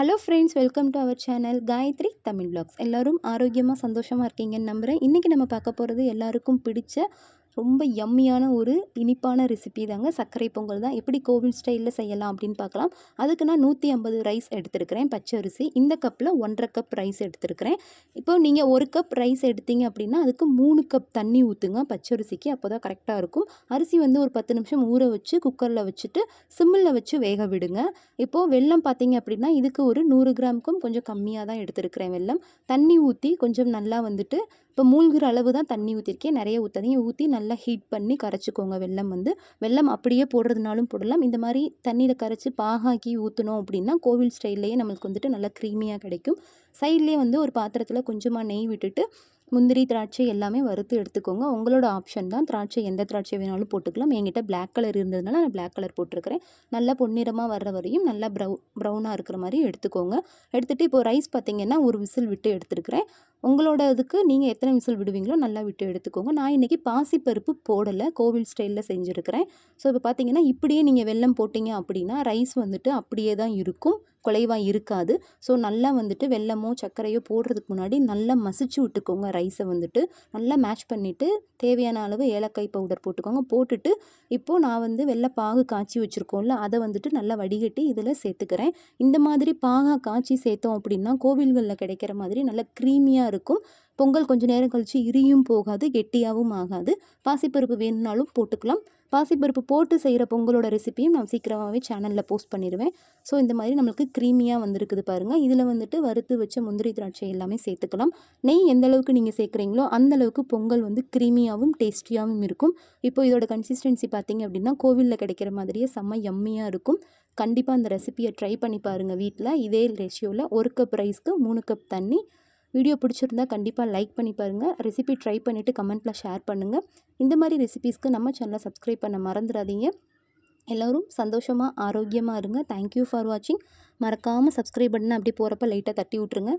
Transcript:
Hello friends welcome to our channel Gayathri Tamil blogs எல்லோரும் ஆரோக்கியமாக சந்தோஷமாக இருக்கீங்கன்னு நம்புகிறேன் இன்றைக்கி நம்ம பார்க்க போகிறது எல்லாருக்கும் பிடிச்ச ரொம்ப யம்மியான ஒரு இனிப்பான ரெசிபி தாங்க. சர்க்கரை பொங்கல் தான். எப்படி கோவில் ஸ்டைலில் செய்யலாம் அப்படின்னு பார்க்கலாம். அதுக்கு நான் நூற்றி ஐம்பது ரைஸ் எடுத்துருக்கிறேன் பச்சை அரிசி. இந்த கப்பில் ஒன்றரை கப் ரைஸ் எடுத்துருக்கிறேன். இப்போ நீங்கள் ஒரு கப் ரைஸ் எடுத்தீங்க அப்படின்னா அதுக்கு மூணு கப் தண்ணி ஊற்றுங்க பச்சை அரிசிக்கு அப்போ தான் கரெக்டாக இருக்கும். அரிசி வந்து ஒரு பத்து நிமிஷம் ஊற வச்சு குக்கரில் வச்சுட்டு சிம்மில் வச்சு வேக விடுங்க. இப்போது வெல்லம் பார்த்தீங்க அப்படின்னா இதுக்கு ஒரு நூறு கிராமுக்கும் கொஞ்சம் கம்மியாக தான் எடுத்துருக்கிறேன் வெல்லம். தண்ணி ஊற்றி கொஞ்சம் நல்லா வந்துட்டு இப்போ மூழ்கிற அளவு தான் தண்ணி ஊற்றிருக்கேன் நிறைய ஊற்றாதீங்க ஊற்றி நல்லா நல்லா ஹீட் பண்ணி கரைச்சிக்கோங்க. வெல்லம் வந்து வெல்லம் அப்படியே போடுறதுனாலும் போடலாம். இந்த மாதிரி தண்ணியில் கரைச்சி பாகாக்கி ஊற்றினோம் அப்படின்னா கோவில் ஸ்டைல்லையே நம்மளுக்கு வந்துட்டு நல்லா க்ரீமியாக கிடைக்கும். சைட்லேயே வந்து ஒரு பாத்திரத்தில் கொஞ்சமாக நெய் விட்டுட்டு முந்திரி திராட்சை எல்லாமே வறுத்து எடுத்துக்கோங்க. உங்களோட ஆப்ஷன் தான். திராட்சை எந்த திராட்சை வேணாலும் போட்டுக்கலாம். என்கிட்ட பிளாக் கலர் இருந்ததுனால நான் பிளாக் கலர் போட்டிருக்கிறேன். நல்லா பொன்னிறமாக வர்ற வரையும் நல்லா ப்ரௌ ப்ரௌனாக இருக்கிற மாதிரி எடுத்துக்கோங்க. எடுத்துகிட்டு இப்போ ரைஸ் பார்த்தீங்கன்னா ஒரு விசில் விட்டு எடுத்துருக்கிறேன். உங்களோட இதுக்கு நீங்கள் எத்தனை விசில் விடுவீங்களோ நல்லா விட்டு எடுத்துக்கோங்க. நான் இன்றைக்கி பாசிப்பருப்பு போடலை. கோவில் ஸ்டைலில் செஞ்சுருக்கிறேன். ஸோ இப்போ பார்த்தீங்கன்னா இப்படியே நீங்கள் வெல்லம் போட்டிங்க அப்படின்னா ரைஸ் வந்துட்டு அப்படியே தான் இருக்கும். குலைவாக இருக்காது. ஸோ நல்லா வந்துட்டு வெல்லமோ சர்க்கரையோ போடுறதுக்கு முன்னாடி நல்லா மசிச்சு விட்டுக்கோங்க ரைஸை வந்துட்டு. நல்லா மேட்ச் பண்ணிவிட்டு தேவையான அளவு ஏலக்காய் பவுடர் போட்டுக்கோங்க. போட்டுட்டு இப்போது நான் வந்து வெள்ளை பாகு காய்ச்சி வச்சுருக்கோம்ல அதை வந்துட்டு நல்லா வடிகட்டி இதில் சேர்த்துக்கிறேன். இந்த மாதிரி பாகா காய்ச்சி சேர்த்தோம் அப்படின்னா கோவில்களில் கிடைக்கிற மாதிரி நல்லா க்ரீமியாக இருக்கும். பொங்கல் கொஞ்சம் நேரம் கழித்து இரியும் போகாது கெட்டியாகவும் ஆகாது. பாசிப்பருப்பு வேணும்னாலும் போட்டுக்கலாம். பாசிப்பருப்பு போட்டு செய்கிற பொங்கலோட ரெசிப்பியும் நான் சீக்கிரமாகவே சேனலில் போஸ்ட் பண்ணிடுவேன் ஸோ இந்த மாதிரி நம்மளுக்கு க்ரீமியாக வந்திருக்குது பாருங்கள் இதில் வந்துட்டு வறுத்து வச்ச முந்திரி திராட்சை எல்லாமே சேர்த்துக்கலாம். நெய் எந்த அளவுக்கு நீங்கள் சேர்க்குறீங்களோ அந்த அளவுக்கு பொங்கல் வந்து க்ரீமியாகவும் டேஸ்டியாகவும் இருக்கும். இப்போ இதோட கன்சிஸ்டன்சி பார்த்தீங்க அப்படின்னா கோவிலில் கிடைக்கிற மாதிரியே செம்ம எம்மியாக இருக்கும். கண்டிப்பாக அந்த ரெசிப்பியை ட்ரை பண்ணி பாருங்கள் வீட்டில் இதே ரேஷியோவில் ஒரு கப் ரைஸ்க்கு மூணு கப் தண்ணி வீடியோ பிடிச்சிருந்தா கண்டிப்பாக லைக் பண்ணி பாருங்கள் ரெசிபி ட்ரை பண்ணிவிட்டு கமெண்ட்டில் ஷேர் பண்ணுங்கள் இந்த மாதிரி ரெசிபீஸ்க்கு நம்ம சேனலை சப்ஸ்கிரைப் பண்ண மறந்துடாதீங்க. எல்லோரும் சந்தோஷமாக ஆரோக்கியமாக இருங்க. தேங்க்யூ ஃபார் வாட்சிங் மறக்காமல் சப்ஸ்கிரைப் பண்ணால் அப்படி போகிறப்ப லைட்டாக தட்டி விட்ருங்க